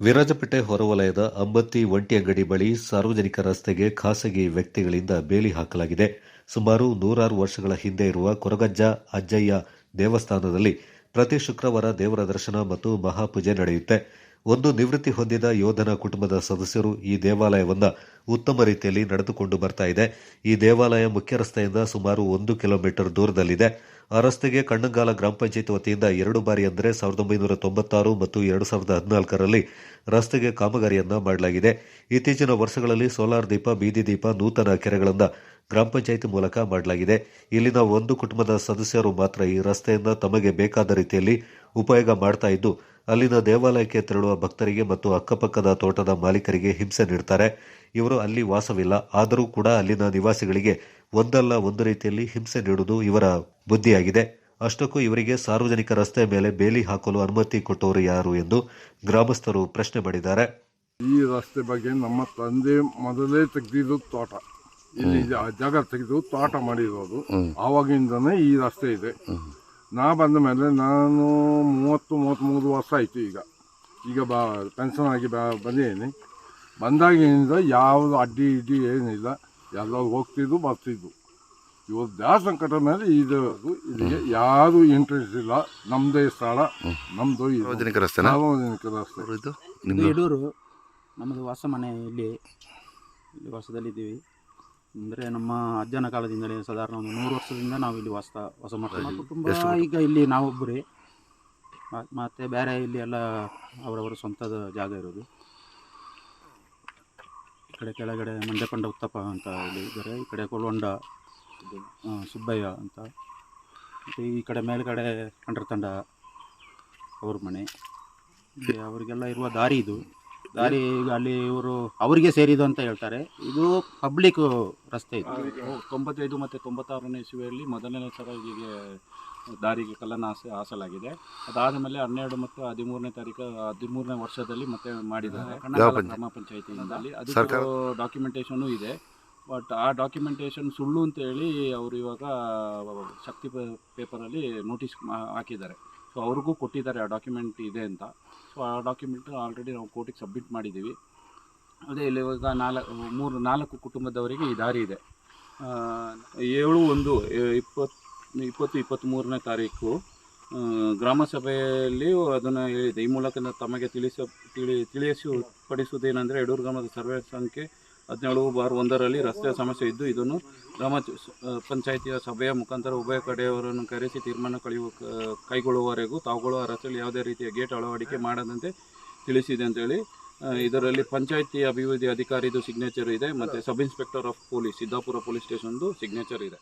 ವಿರಾಜಪೇಟೆ ಹೊರವಲಯದ ಅಂಬತ್ತಿ ಒಂಟಿ ಅಂಗಡಿ ಬಳಿ ಸಾರ್ವಜನಿಕ ರಸ್ತೆಗೆ ಖಾಸಗಿ ವ್ಯಕ್ತಿಗಳಿಂದ ಬೇಲಿ ಹಾಕಲಾಗಿದೆ. ಸುಮಾರು ನೂರಾರು ವರ್ಷಗಳ ಹಿಂದೆ ಇರುವ ಕೊರಗಜ್ಜ ಅಜ್ಜಯ್ಯ ದೇವಸ್ಥಾನದಲ್ಲಿ ಪ್ರತಿ ಶುಕ್ರವಾರ ದೇವರ ದರ್ಶನ ಮತ್ತು ಮಹಾಪೂಜೆ ನಡೆಯುತ್ತೆ. ಒಂದು ನಿವೃತ್ತಿ ಹೊಂದಿದ ಯೋಧನ ಕುಟುಂಬದ ಸದಸ್ಯರು ಈ ದೇವಾಲಯವನ್ನು ಉತ್ತಮ ರೀತಿಯಲ್ಲಿ ನಡೆದುಕೊಂಡು ಬರ್ತಾ ಇದೆ. ಈ ದೇವಾಲಯ ಮುಖ್ಯ ರಸ್ತೆಯಿಂದ ಸುಮಾರು ಒಂದು ಕಿಲೋಮೀಟರ್ ದೂರದಲ್ಲಿದೆ. ಆ ರಸ್ತೆಗೆ ಕಣ್ಣಂಗಾಲ ಗ್ರಾಮ ಪಂಚಾಯತ್ ವತಿಯಿಂದ ಎರಡು ಬಾರಿ ಅಂದರೆ ಸಾವಿರದ ಒಂಬೈನೂರ ತೊಂಬತ್ತಾರು ಮತ್ತು ಎರಡು ಸಾವಿರದ ಹದಿನಾಲ್ಕರಲ್ಲಿ ರಸ್ತೆಗೆ ಕಾಮಗಾರಿಯನ್ನು ಮಾಡಲಾಗಿದೆ. ಇತ್ತೀಚಿನ ವರ್ಷಗಳಲ್ಲಿ ಸೋಲಾರ್ ದೀಪ, ಬೀದಿ ದೀಪ, ನೂತನ ಕೆರೆಗಳನ್ನು ಗ್ರಾಮ ಪಂಚಾಯಿತಿ ಮೂಲಕ ಮಾಡಲಾಗಿದೆ. ಇಲ್ಲಿನ ಒಂದು ಕುಟುಂಬದ ಸದಸ್ಯರು ಮಾತ್ರ ಈ ರಸ್ತೆಯಿಂದ ತಮಗೆ ಬೇಕಾದ ರೀತಿಯಲ್ಲಿ ಉಪಯೋಗ ಮಾಡ್ತಾ ಇದ್ದು ಅಲ್ಲಿನ ದೇವಾಲಯಕ್ಕೆ ತೆರಳುವ ಭಕ್ತರಿಗೆ ಮತ್ತು ಅಕ್ಕಪಕ್ಕದ ತೋಟದ ಮಾಲೀಕರಿಗೆ ಹಿಂಸೆ ನೀಡ್ತಾರೆ. ಇವರು ಅಲ್ಲಿ ವಾಸವಿಲ್ಲ. ಆದರೂ ಕೂಡ ಅಲ್ಲಿನ ನಿವಾಸಿಗಳಿಗೆ ಒಂದಲ್ಲ ಒಂದು ರೀತಿಯಲ್ಲಿ ಹಿಂಸೆ ನೀಡುವುದು ಇವರ ಬುದ್ಧಿಯಾಗಿದೆ. ಅಷ್ಟಕ್ಕೂ ಇವರಿಗೆ ಸಾರ್ವಜನಿಕ ರಸ್ತೆ ಮೇಲೆ ಬೇಲಿ ಹಾಕಲು ಅನುಮತಿ ಕೊಟ್ಟವರು ಯಾರು ಎಂದು ಗ್ರಾಮಸ್ಥರು ಪ್ರಶ್ನೆ ಮಾಡಿದ್ದಾರೆ. ಈ ರಸ್ತೆ ಬಗ್ಗೆ ನಮ್ಮ ತಂದೆ ಮೊದಲೇ ತೆಗೆದಿದ್ದು ತೋಟ. ಇಲ್ಲಿ ಜಾಗ ತೆಗೆದು ತೋಟ ಮಾಡಿರೋದು. ಆವಾಗಿಂದನೇ ಈ ರಸ್ತೆ ಇದೆ. ನಾ ಬಂದ ಮೇಲೆ ನಾನು ಮೂವತ್ತು ಮೂವತ್ತ್ಮೂರು ವರ್ಷ ಆಯಿತು ಈಗ. ಈಗ ಬಾ ಪೆನ್ಷನ್ ಆಗಿ ಬಾ ಬಂದಿದ್ದೀನಿ ಬಂದಾಗಿನಿಂದ ಯಾವುದು ಅಡ್ಡಿ ಇಡ್ಡಿ ಏನಿಲ್ಲ. ಎಲ್ಲ ಹೋಗ್ತಿದ್ದು ಬರ್ತಿದ್ದು ಇವತ್ತು ದ್ಯಾಸ ಸಂಕಟ ಮೇಲೆ ಇದು ಇಲ್ಲಿಗೆ ಯಾರು ಇಂಟ್ರೆಸ್ಟ್ ಇಲ್ಲ. ನಮ್ಮದೇ ಸ್ಥಳ ನಮ್ಮದು ಇದು. ಸಾರ್ವಜನಿಕ ರಸ್ತೆ ಇದು? ಇದು ಯಡೂರು. ನಮ್ಮದು ವಾಸ ಮನೆ ಇಲ್ಲಿ ಇಲ್ಲಿ ವಾಸದಲ್ಲಿದ್ದೀವಿ. ಅಂದರೆ ನಮ್ಮ ಅಜ್ಜನ ಕಾಲದಿಂದಲೇ ಸಾಧಾರಣ ಒಂದು ನೂರು ವರ್ಷದಿಂದ ನಾವು ಇಲ್ಲಿ ವಾಸ ವಾಸ ಮಾಡ್ತೀವಿ ನಮ್ಮ ಕುಟುಂಬ ಈಗ ಇಲ್ಲಿ ನಾವೊಬ್ಬರೇ. ಮ- ಮತ್ತೆ ಬೇರೆ ಇಲ್ಲಿ ಎಲ್ಲ ಅವರವರ ಸ್ವಂತದ ಜಾಗ ಇರೋದು. ಈ ಕಡೆ ಕೆಳಗಡೆ ಮಂಡ್ಯಪಂಡ ಉತ್ತಪ್ಪ ಅಂತ ಇಲ್ಲಿ ಇದ್ದಾರೆ. ಈ ಕಡೆ ಕೊಲ್ವಂಡ ಆ, ಸುಬ್ಬಯ್ಯ ಅಂತ. ಮತ್ತು ಈ ಕಡೆ ಮೇಲ್ಗಡೆ ತಂಡ ಅವ್ರ ಮನೆ. ಇಲ್ಲಿ ಅವರಿಗೆಲ್ಲ ಇರುವ ದಾರಿ ಇದು. ದಾರಿ ಈಗ ಅಲ್ಲಿ ಇವರು ಅವರಿಗೆ ಸೇರಿದ್ದು ಅಂತ ಹೇಳ್ತಾರೆ. ಇದು ಪಬ್ಲಿಕ್ ರಸ್ತೆ ಇದು. ತೊಂಬತ್ತೈದು ಮತ್ತು ತೊಂಬತ್ತಾರನೇ ಇಸುವೆಯಲ್ಲಿ ಮೊದಲನೇ ಸಲ ಇಲ್ಲಿಗೆ ದಾರಿಗೆ ಕಲ್ಲನ್ನು ಹಾಸ ಹಾಸಲಾಗಿದೆ. ಅದಾದ ಮೇಲೆ ಹನ್ನೆರಡು ಮತ್ತು ಹದಿಮೂರನೇ ತಾರೀಕು ಹದಿಮೂರನೇ ವರ್ಷದಲ್ಲಿ ಮತ್ತೆ ಮಾಡಿದ್ದಾರೆ? ಗ್ರಾಮ ಪಂಚಾಯತಿಯಿಂದಲೇ ಅದು ಡಾಕ್ಯುಮೆಂಟೇಶನು ಡಾಕ್ಯುಮೆಂಟೇಷನು ಇದೆ. ಬಟ್ ಆ ಡಾಕ್ಯುಮೆಂಟೇಶನ್ ಸುಳ್ಳು ಅಂತ ಹೇಳಿ ಅವರು ಇವಾಗ ಶಕ್ತಿ ಪೇಪರಲ್ಲಿ ನೋಟಿಸ್ ಹಾಕಿದ್ದಾರೆ. ಸೊ ಅವ್ರಿಗೂ ಕೊಟ್ಟಿದ್ದಾರೆ ಆ ಡಾಕ್ಯುಮೆಂಟ್ ಇದೆ ಅಂತ. ಡಾಕ್ಯುಮೆಂಟ್ ಆಲ್ರೆಡಿ ನಾವು ಕೋರ್ಟಿಗೆ ಸಬ್ಮಿಟ್ ಮಾಡಿದ್ದೀವಿ. ಅದೇ ಇಲ್ಲಿ ಇವಾಗ ನಾಲ್ಕು, ಮೂರು, ನಾಲ್ಕು ಕುಟುಂಬದವರಿಗೆ ಈ ದಾರಿ ಇದೆ. ಏಳು, ಒಂದು ಇಪ್ಪತ್ತು ಇಪ್ಪತ್ತು ಇಪ್ಪತ್ತ್ಮೂರನೇ ತಾರೀಕು ಗ್ರಾಮ ಸಭೆಯಲ್ಲಿ ಅದನ್ನು ಹೇಳಿದೆ ಈ ಮೂಲಕ ತಮಗೆ ತಿಳಿಸ, ತಿಳಿ ತಿಳಿಸಿಪಡಿಸುವುದೇನೆಂದರೆ ಯಡೂರು ಗ್ರಾಮದ ಸರ್ವೆ ಸಂಖ್ಯೆ ಹದಿನೇಳು ಬಾರ್ ಒಂದರಲ್ಲಿ ರಸ್ತೆ ಸಮಸ್ಯೆ ಇದ್ದು ಇದನ್ನು ಗ್ರಾಮ ಪಂಚಾಯಿತಿಯ ಸಭೆಯ ಮುಖಾಂತರ ಉಭಯ ಕಡೆಯವರನ್ನು ಕರೆಸಿ ತೀರ್ಮಾನ ಕಳೆಯುವ ಕೈಗೊಳ್ಳುವವರೆಗೂ ತಾವುಗಳು ಆ ರಸ್ತೆಯಲ್ಲಿ ಯಾವುದೇ ರೀತಿಯ ಗೇಟ್ ಅಳವಡಿಕೆ ಮಾಡದಂತೆ ತಿಳಿಸಿದೆ ಅಂತೇಳಿ ಇದರಲ್ಲಿ ಪಂಚಾಯಿತಿ ಅಭಿವೃದ್ಧಿ ಅಧಿಕಾರಿದು ಸಿಗ್ನೇಚರ್ ಇದೆ, ಮತ್ತು sub inspector of police, Siddapur police ಸ್ಟೇಷನ್ದು signature ಇದೆ.